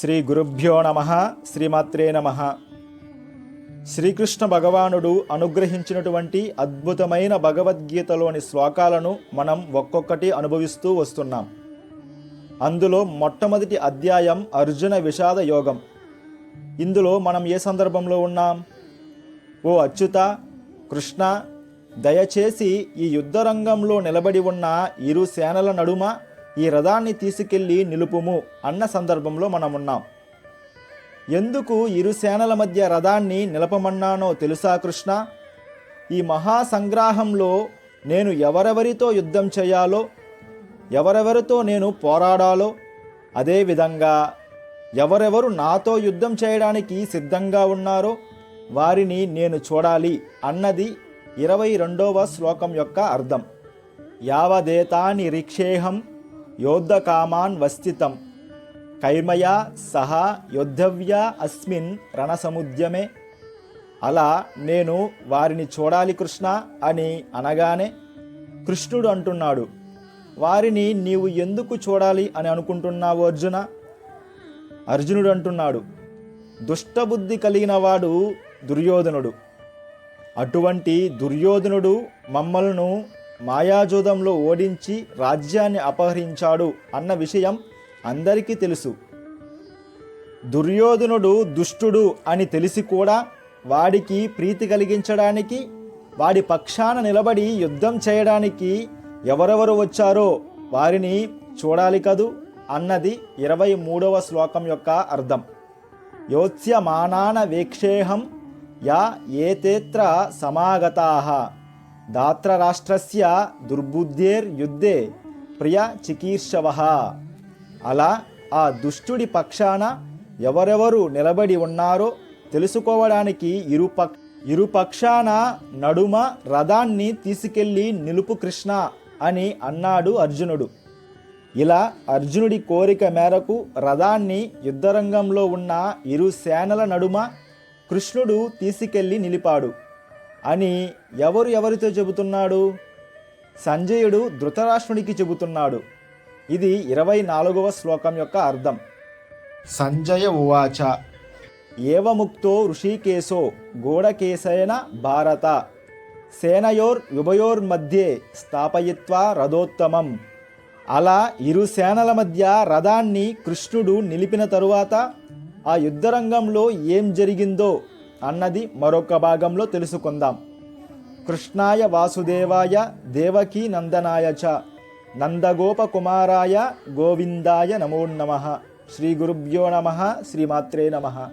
శ్రీ గురుభ్యో నమ శ్రీమాత్రే నమ. శ్రీకృష్ణ భగవానుడు అనుగ్రహించినటువంటి అద్భుతమైన భగవద్గీతలోని శ్లోకాలను మనం ఒక్కొక్కటి అనుభవిస్తూ వస్తున్నాం. అందులో మొట్టమొదటి అధ్యాయం అర్జున విషాద యోగం. ఇందులో మనం ఏ సందర్భంలో ఉన్నాం? ఓ అచ్యుత కృష్ణ దయచేసి ఈ యుద్ధరంగంలో నిలబడి ఉన్న ఇరు సేనల నడుమ ఈ రథాన్ని తీసుకెళ్ళి నిలుపుము అన్న సందర్భంలో మనం ఉన్నాం ఎందుకు ఇరు సేనల మధ్య రథాన్ని నిలపమన్నానో తెలుసా కృష్ణ? ఈ మహాసంగ్రాహంలో నేను ఎవరెవరితో యుద్ధం చేయాలో ఎవరెవరితో నేను పోరాడాలో అదేవిధంగా ఎవరెవరు నాతో యుద్ధం చేయడానికి సిద్ధంగా ఉన్నారో వారిని నేను చూడాలి అన్నది ఇరవై రెండవ శ్లోకం యొక్క అర్థం. యావదేతాని రిక్షేహం యోద్ధకామాన్ వస్థితం కైమయా సహా యోద్ధవ్యా అస్మిన్ రణసముద్యమే అలా నేను వారిని చూడాలి కృష్ణ అని అనగానే కృష్ణుడు అంటున్నాడు వారిని నీవు ఎందుకు చూడాలి అని అనుకుంటున్నావు అర్జున? అర్జునుడు అంటున్నాడు దుష్టబుద్ధి కలిగిన వాడు దుర్యోధనుడు. అటువంటి దుర్యోధనుడు మమ్మల్ని మాయాజూదంలో ఓడించి రాజ్యాన్ని అపహరించాడు అన్న విషయం అందరికీ తెలుసు. దుర్యోధనుడు దుష్టుడు అని తెలిసి కూడా వాడికి ప్రీతి కలిగించడానికి వాడి పక్షాన నిలబడి యుద్ధం చేయడానికి ఎవరెవరు వచ్చారో వారిని చూడాలి కదూ అన్నది ఇరవై మూడవ శ్లోకం యొక్క అర్థం. యోత్స్యమానాన వేక్షేహం యా ఏతేత్ర సమాగతా. దాత్రరాష్ట్రస్య దుర్బుద్ధేర్యుద్ధే ప్రియ చికీర్షవ. అలా ఆ దుష్టుడి పక్షాన ఎవరెవరు నిలబడి ఉన్నారో తెలుసుకోవడానికి ఇరుపక్ ఇరుపక్షాన నడుమ రథాన్ని తీసుకెళ్ళి నిలుపు కృష్ణ అని అన్నాడు అర్జునుడు. ఇలా అర్జునుడి కోరిక మేరకు రథాన్ని యుద్ధరంగంలో ఉన్న ఇరు సేనల నడుమ కృష్ణుడు తీసుకెళ్ళి నిలిపాడు. అని ఎవరు ఎవరితో చెబుతున్నాడు? సంజయుడు ధృతరాష్ట్రుడికి చెబుతున్నాడు. ఇది ఇరవై నాలుగవ శ్లోకం యొక్క అర్థం. సంజయ ఉవాచ. ఏవముక్తో ఋషికేశో గూఢకేశేన భారత. సేనయోర్ యుభయోర్మధ్యే స్థాపయిత్వా రథోత్తమం. అలా ఇరు సేనల మధ్య రథాన్ని కృష్ణుడు నిలిపిన తరువాత ఆ యుద్ధరంగంలో ఏం జరిగిందో అన్నది మరొక భాగంలో తెలుసుకుందాం. కృష్ణాయ వాసుదేవాయ దేవకీ నందనాయ చ. నందగోపకుమారాయ గోవిందాయ నమో నమ. శ్రీ గురుభ్యో నమ. శ్రీమాత్రే నమ.